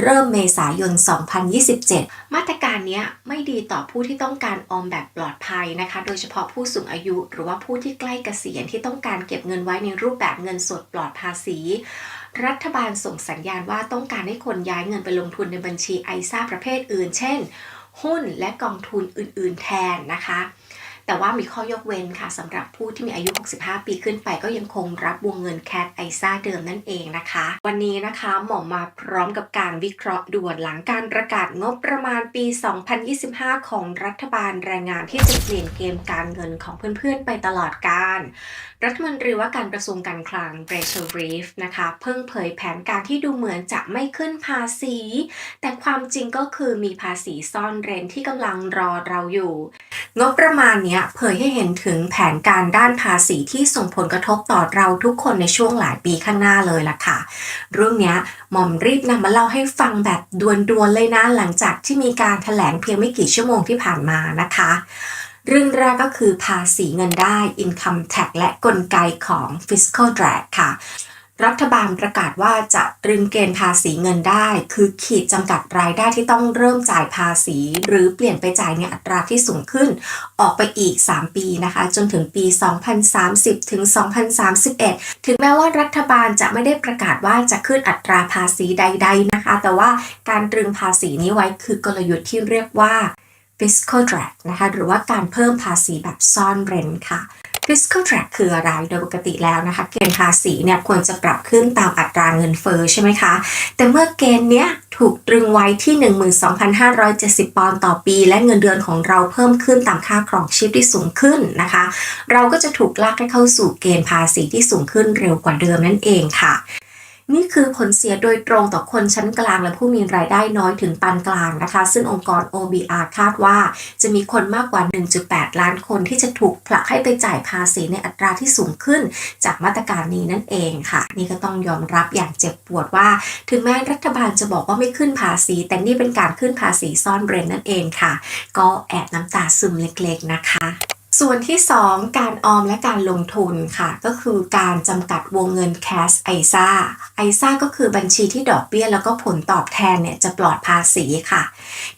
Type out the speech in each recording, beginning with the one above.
เริ่มเมษายน 2027 มาตรการนี้ไม่ดีต่อผู้ที่ต้องการออมแบบปลอดภัยนะคะ โดยเฉพาะผู้สูงอายุ หรือว่าผู้ที่ใกล้เกษียณที่ต้องการเก็บเงินไว้ในรูปแบบเงินสดปลอดภาษี รัฐบาลส่งสัญญาณว่าต้องการให้คนย้ายเงินไปลงทุนในบัญชีไอซ่าประเภทอื่น เช่น หุ้นและกองทุนอื่น ๆ แทนนะคะ แต่ว่ามีข้อยกเว้นค่ะสำหรับผู้ที่มีอายุ 65 ปีขึ้นไปก็ยังคงรับวงเงินแคทไอซ่าเดิมนั่นเองนะคะ วันนี้นะคะหมอมาพร้อมกับการวิเคราะห์ด่วนหลังการประกาศงบประมาณปี 2025 ของรัฐบาลแรงงานที่จะเปลี่ยนเกมการเงินของเพื่อนๆ ไปตลอดการ รัฐมนตรีว่าการกระทรวงการคลังเรเชลรีฟนะคะ เพิ่งเผยแผนการที่ดูเหมือนจะไม่ขึ้นภาษี แต่ความจริงก็คือมีภาษีซ่อนเร้นที่กำลังรอเราอยู่ งบประมาณเนี้ยเผยให้เห็นถึงแผนการด้านภาษีที่ส่งผลกระทบต่อเราทุกคนในช่วงหลายปีข้างหน้าเลยล่ะค่ะ เรื่องนี้หม่อมรีบนำมาเล่าให้ฟังแบบด่วนๆเลยนะ หลังจากที่มีการถแถลงเพียงไม่กี่ชั่วโมงที่ผ่านมานะคะเรื่องแรกก็คือภาษีเงินได้ income tax และกลไกของ fiscal drag ค่ะ รัฐบาลประกาศว่าจะตรึงเกณฑ์ภาษีเงินได้ คือขีดจำกัดรายได้ที่ต้องเริ่มจ่ายภาษี หรือเปลี่ยนไปจ่ายในอัตราที่สูงขึ้น ออกไปอีก 3 ปีนะคะ จนถึงปี 2030 ถึง 2031 ถึงแม้ว่ารัฐบาลจะไม่ได้ประกาศว่าจะขึ้นอัตราภาษีใด ๆนะคะ แต่ว่าการตรึงภาษีนี้ไว้คือกลยุทธ์ที่เรียกว่า fiscal drag นะคะ หรือว่าการเพิ่มภาษีแบบซ่อนเร้นค่ะ fiscal track คืออะไร โดยปกติแล้วนะคะ เกณฑ์ภาษีเนี่ยควรจะปรับขึ้นตามอัตราเงินเฟอ้อใช่ไหมคะ แต่เมื่อเกณฑ์เนี้ยถูกตรึงไว้ที่ 12,570 ปอนด์ต่อปี และเงินเดือนของเราเพิ่มขึ้นตามค่าครองชีพที่สูงขึ้นนะคะ เราก็จะถูกลากให้เข้าสู่เกณฑ์ภาษีที่สูงขึ้นเร็วกว่าเดิมนั่นเองค่ะ นี่คือผลเสียโดยตรงต่อคนชั้นกลางและผู้มีรายได้น้อยถึงปานกลางนะคะ ซึ่งองค์กร OBR คาดว่า จะมีคนมากกว่า 1.8 ล้านคนที่จะถูกผลักให้ไปจ่ายภาษีในอัตราที่สูงขึ้น จากมาตรการนี้นั่นเองค่ะ นี่ก็ต้องยอมรับอย่างเจ็บปวดว่า ถึงแม้รัฐบาลจะบอกว่าไม่ขึ้นภาษี แต่นี่เป็นการขึ้นภาษีซ่อนเร้นนั่นเองค่ะ ก็แอบน้ำตาซึมเล็กๆนะคะ ส่วนที่ 2 การออมและการลงทุนค่ะ ก็คือการจำกัดวงเงิน cash ISA ISA ก็คือบัญชีที่ดอกเบี้ยแล้วก็ผลตอบแทนเนี่ยจะปลอดภาษีค่ะ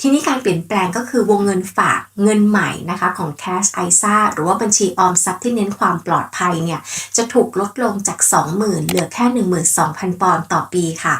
ทีนี้การเปลี่ยนแปลงก็คือวงเงินฝากเงินใหม่นะคะของ cash ISA หรือว่าบัญชีออมทรัพย์ที่เน้นความปลอดภัยเนี่ยจะถูกลดลงจาก 20,000เหลือแค่ 12,000 ปอนด์ต่อปีค่ะ